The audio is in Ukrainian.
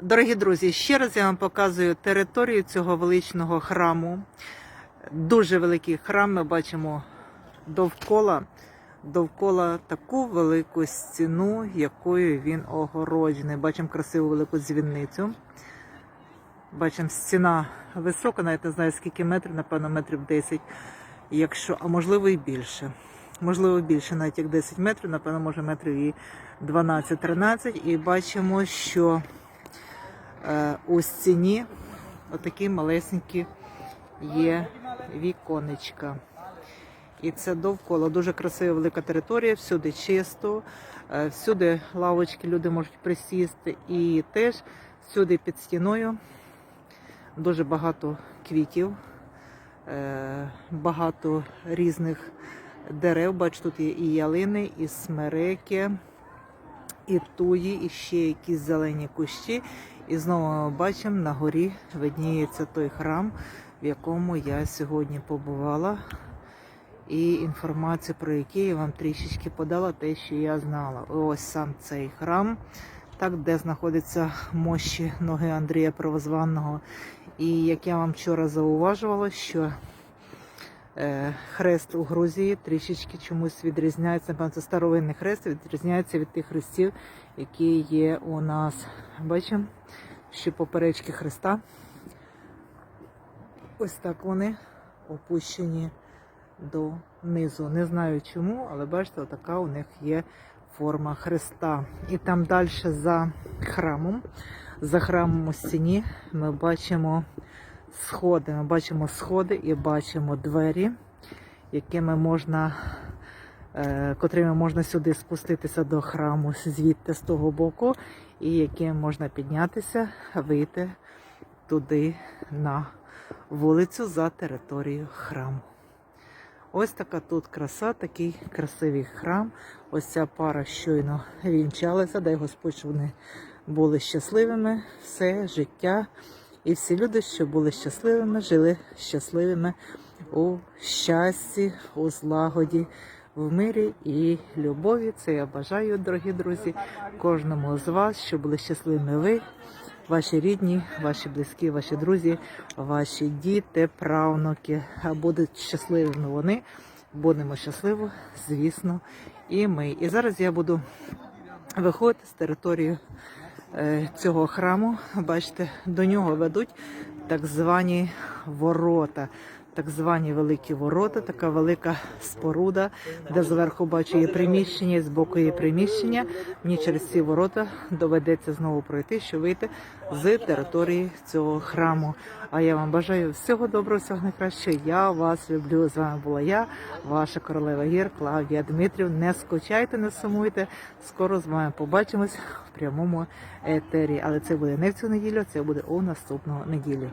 Дорогі друзі, ще раз я вам показую територію цього величного храму. Дуже великий храм. Ми бачимо довкола, довкола таку велику стіну, якою він огороджений. Бачимо красиву велику дзвіницю. Бачимо, стіна висока, навіть не знаю скільки метрів, напевно, метрів 10, якщо, а можливо і більше. Можливо, більше, навіть як 10 метрів, напевно, може метрів і 12-13. І бачимо, що у стіні отакі малесенькі є віконечка. І це довкола дуже красива велика територія, всюди чисто, е, всюди лавочки люди можуть присісти. І теж всюди під стіною дуже багато квітів, е, багато різних дерев. Бачу, тут є і ялини, і смереки, і туї, і ще якісь зелені кущі. І знову ми бачимо, на горі видніється той храм, в якому я сьогодні побувала. І інформацію про який я вам трішечки подала, те, що я знала. Ось сам цей храм, так, де знаходяться мощі ноги Андрія Правозванного. І як я вам вчора зауважувала, що хрест у Грузії трішечки чомусь відрізняється. Це старовинний хрест відрізняється від тих хрестів, які є у нас. Бачимо, що поперечки хреста. Ось так вони опущені донизу. Не знаю чому, але бачите, така у них є форма хреста. І там далі за храмом, за храмом у стіні, ми бачимо сходи. Ми бачимо сходи і бачимо двері, якими можна, е, котрими можна сюди спуститися до храму звідти з того боку, і яким можна піднятися, вийти туди на вулицю за територією храму. Ось така тут краса, такий красивий храм. Ось ця пара щойно вінчалася, дай Господь, щоб вони були щасливими все життя. І всі люди, що були щасливими, жили щасливими у щасті, у злагоді, в мирі і любові. Це я бажаю, дорогі друзі, кожному з вас, щоб були щасливими ви, ваші рідні, ваші близькі, ваші друзі, ваші діти, правнуки. Будуть щасливими вони. Будемо щасливі, звісно, і ми. І зараз я буду виходити з території цього храму. Бачите, до нього ведуть так звані ворота. Так звані великі ворота, така велика споруда, де зверху бачу є приміщення, і з боку є приміщення. Мені через ці ворота доведеться знову пройти, щоб вийти з території цього храму. А я вам бажаю всього доброго, всього найкращого. Я вас люблю. З вами була я, ваша королева гір Клавдія Дмитрів. Не скучайте, не сумуйте. Скоро з вами побачимось в прямому етері. Але це буде не в цю неділю, це буде у наступну неділю.